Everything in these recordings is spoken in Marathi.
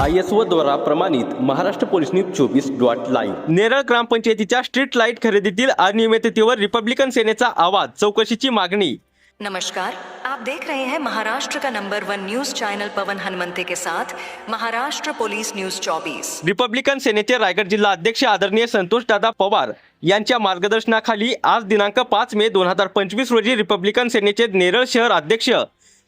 आय एस ओ द्वारा प्रमाणित महाराष्ट्र पोलीस न्यूज चोवीस डॉट लाईव्ह. नेरळ ग्रामपंचायतीच्या स्ट्रीट लाइट खरेदीतील अनियमिततेवर रिपब्लिकन सेनेचा आवाज चौकशीची मागणी. नमस्कार. आप देख रहे हैं महाराष्ट्र का number one news channel Pawan Hanumante के साथ महाराष्ट्र पुलिस न्यूज 24 रिपब्लिकन सेनेचे रायगड जिल्हा अध्यक्ष आदरणीय संतोष दादा पवार यांच्या मार्गदर्शनाखाली आज दिनांक पाच मे दोन हजार पंचवीस रोजी रिपब्लिकन सेनेचे नेरळ शहर अध्यक्ष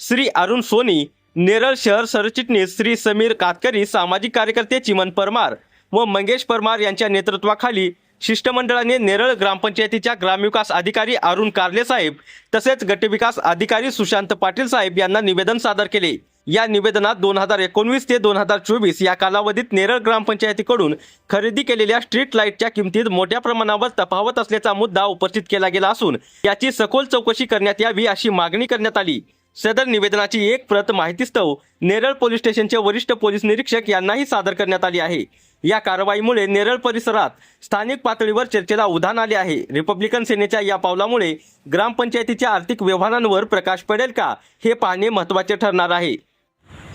श्री अरुण सोनी नेरळ शहर सरचिटणीस श्री समीर कातकरी सामाजिक कार्यकर्ते चिमन परमार व मंगेश परमार यांच्या नेतृत्वाखाली शिष्टमंडळाने नेरळ ग्रामपंचायतीच्या ग्रामविकास अधिकारी अरुण कारले साहेब तसेच गटविकास अधिकारी सुशांत पाटील साहेब यांना निवेदन सादर केले. या निवेदनात दोन हजार एकोणवीस ते दोन हजार चोवीस या कालावधीत नेरळ ग्रामपंचायतीकडून खरेदी केलेल्या स्ट्रीट लाईटच्या किमतीत मोठ्या प्रमाणावर तफावत असल्याचा मुद्दा उपस्थित केला गेला असून याची सखोल चौकशी करण्यात यावी अशी मागणी करण्यात आली. सदर निवेदनाची एक प्रत माहितीस्तव नेरळ पोलीस स्टेशनचे वरिष्ठ पोलीस निरीक्षक यांनाही सादर करण्यात आली आहे. या कारवाईमुळे नेरळ परिसरात स्थानिक पातळीवर चर्चेला उधाण आले आहे. रिपब्लिकन सेनेच्या या पावलामुळे ग्रामपंचायतीच्या आर्थिक व्यवहारांवर प्रकाश पडेल का हे पाहणे महत्त्वाचे ठरणार आहे.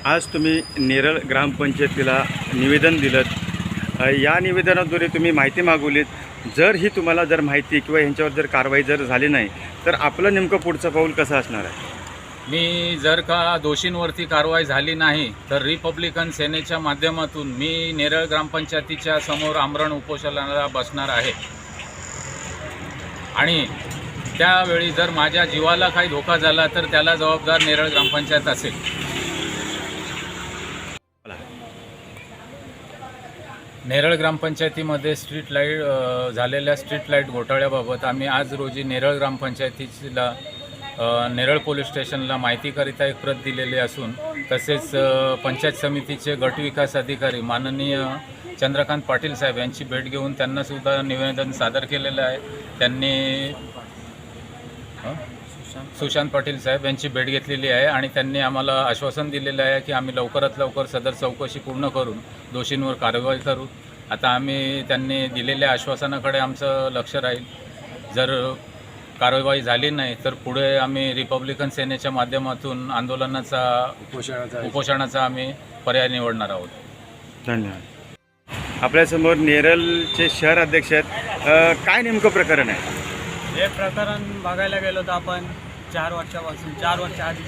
आज तुम्ही नेरळ ग्रामपंचायतीला निवेदन दिलं. या निवेदनाद्वारे तुम्ही माहिती मागवलीत. जर ही तुम्हाला जर माहिती किंवा ह्यांच्यावर जर कारवाई जर झाली नाही तर आपलं नेमकं पुढचं पाऊल कसं असणार आहे? मी जर का दोषींवरती कारवाई झाली नाही तर रिपब्लिकन सेनेच्या माध्यमातून मी नेरळ ग्रामपंचायतीच्या समोर आमरण उपोषणाला बसणार आहे. आणि त्यावेळी जर माझ्या जीवाला काही धोका झाला तर त्याला जबाबदार नेरळ ग्रामपंचायत असेल. नेरळ ग्रामपंचायतीमध्ये स्ट्रीट लाइट झालेल्या स्ट्रीट लाइट घोटाळ्याबाबत आम्ही आज रोजी नेरळ ग्रामपंचायतीला नेरळ पोलीस स्टेशनला माहितीकरिता एक प्रत दिलेली असून तसेच पंचायत समितीचे गटविकास अधिकारी माननीय चंद्रकांत पाटील साहेब यांची भेट घेऊन त्यांनासुद्धा निवेदन सादर केलेलं आहे. त्यांनी सुशांत पाटील साहेब यांची भेट घेतलेली आहे आणि त्यांनी आम्हाला आश्वासन दिलेलं आहे की आम्ही लवकरात लवकर सदर चौकशी पूर्ण करून दोषींवर कारवाई करू. आता आम्ही त्यांनी दिलेल्या आश्वासनाकडे आमचं लक्ष राहील. जर कारवाई झाली नाही तर पुढे आम्ही रिपब्लिकन सेनेच्या माध्यमातून आंदोलनाचा उपोषणाचा आम्ही पर्याय निवडणार आहोत. धन्यवाद. आपल्यासमोर नेरळचे शहर अध्यक्ष आहेत. काय नेमकं प्रकरण आहे? हे प्रकरण बघायला गेलो तर आपण चार वर्षापासून चार वर्ष आधी.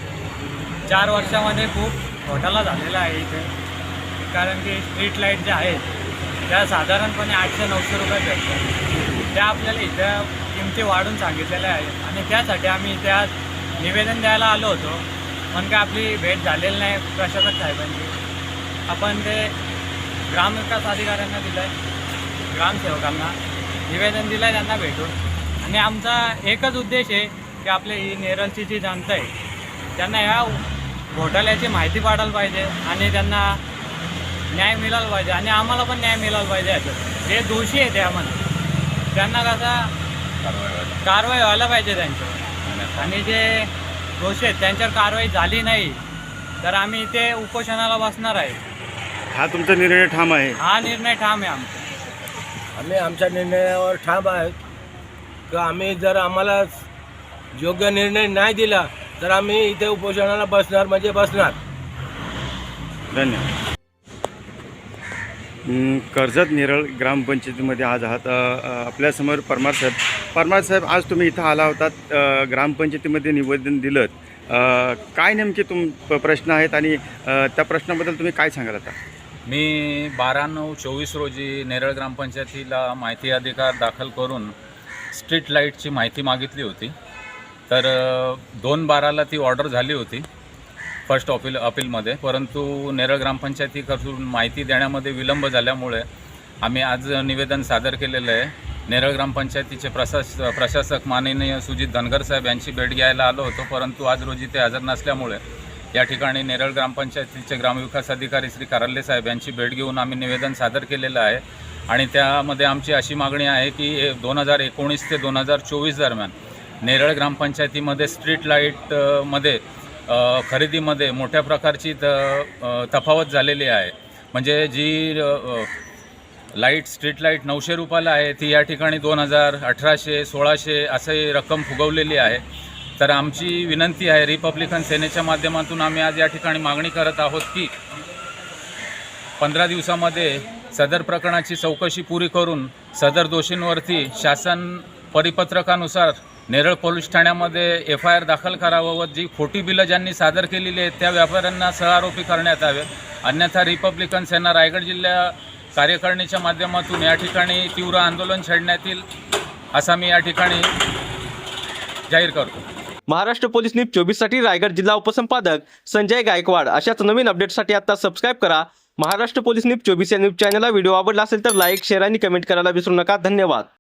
चार वर्षामध्ये खूप घोटाळा झालेला आहे इथे. कारण की स्ट्रीट लाइट ज्या आहेत त्या साधारणपणे आठशे नऊशे रुपये भेटतात. त्या आपल्याला इथं टक्के वाढून सांगितलेले आहे आणि त्यासाठी आम्ही त्या निवेदन द्यायला आलो होतो. पण काय आपली भेट झालेली नाही प्रशासक साहेबांची. आपण ते ग्रामविकास अधिकाऱ्यांना दिलं आहे ग्रामसेवकांना निवेदन दिलं आहे त्यांना भेटून. आणि आमचा एकच उद्देश आहे की आपले ही नेरलची जी जनता आहे त्यांना ह्या घोटाळ्याची माहिती पाडायला पाहिजे आणि त्यांना न्याय मिळाला पाहिजे. आणि आम्हाला पण न्याय मिळाला पाहिजे याच्यात. जे दोषी आहे त्यामध्ये त्यांना कसा कारवाई व्हायला पाहिजे त्यांच्यावर आणि जे दोषी आहेत त्यांच्यावर कारवाई झाली नाही तर आम्ही इथे उपोषणाला बसणार आहे. हा तुमचा निर्णय ठाम आहे. हा निर्णय ठाम आहे आमचा. आम्ही आमच्या निर्णयावर ठाम आहेत. की आम्ही जर आम्हाला योग्य निर्णय नाही दिला तर आम्ही इथे उपोषणाला बसणार म्हणजे बसणार. धन्यवाद. कर्जत नेरळ ग्रामपंचायतीमध्ये आज आहात. आपल्यासमोर परमार साहेब. परमार साहेब आज तुम्ही इथं आला होतात ग्रामपंचायतीमध्ये निवेदन दिलं. काय नेमके तुम प- प्रश्न आहेत आणि त्या प्रश्नाबद्दल तुम्ही काय सांगाल आता? मी बारा नऊ चोवीस रोजी नेरळ ग्रामपंचायतीला माहिती अधिकार दाखल करून स्ट्रीट लाईटची माहिती मागितली होती. तर दोन बाराला ती ऑर्डर झाली होती. फर्स्ट अपील अपीलमध्ये. परंतु नेरळ ग्रामपंचायतीकडून माहिती देण्यामध्ये विलंब झाल्यामुळे आम्ही आज निवेदन सादर केलेलं आहे. नेरळ ग्रामपंचायतीचे प्रशास प्रशासक माननीय सुजित धनगर साहेब यांची भेट घ्यायला आलो होतो. परंतु आज रोजी ते हजर नसल्यामुळे या ठिकाणी नेरळ ग्रामपंचायतीचे ग्रामविकास अधिकारी श्री कारल्ले साहेब यांची भेट घेऊन आम्ही निवेदन सादर केलेलं आहे. आणि त्यामध्ये आमची अशी मागणी आहे की दोन हजार एकोणीस ते दोन हजार चोवीस दरम्यान नेरळ ग्रामपंचायतीमध्ये स्ट्रीट लाईटमध्ये खरेदीमध्ये मोठ्या प्रकारची त तफावत झालेली आहे. म्हणजे जी लाइट स्ट्रीट लाइट नऊशे रुपयाला आहे ती या ठिकाणी दोन हजार अठराशे सोळाशे असंही रक्कम फुगवलेली आहे. तर आमची विनंती आहे रिपब्लिकन सेनेच्या माध्यमातून आम्ही आज या ठिकाणी मागणी करत आहोत की पंधरा दिवसामध्ये सदर प्रकरणाची चौकशी पुरी करून सदर दोषींवरती शासन परिपत्रकानुसार नेरळ पोलीस ठाण्यामध्ये एफ आय आर दाखल करावं व जी खोटी बिलं ज्यांनी सादर केलेली आहेत त्या व्यापाऱ्यांना सहआरोपी करण्यात यावे. अन्यथा रिपब्लिकन सेना रायगड जिल्हा कार्यकारिणीच्या माध्यमातून या ठिकाणी तीव्र आंदोलन छेडण्यात येईल असा मी या ठिकाणी जाहीर करतो. महाराष्ट्र पोलीस न्यूज चोवीससाठी रायगड जिल्हा उपसंपादक संजय गायकवाड अशाच नवीन अपडेटसाठी आता सबस्क्राईब करा. महाराष्ट्र पोलीस न्यूज चोवीस या न्यूज चॅनलला व्हिडिओ आवडला असेल तर लाईक शेअर आणि कमेंट करायला विसरू नका. धन्यवाद.